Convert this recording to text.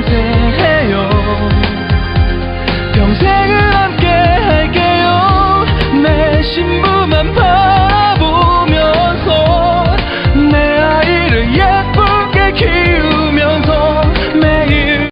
맹세해요. 평생을 함께 할게요. 내 신부만 봐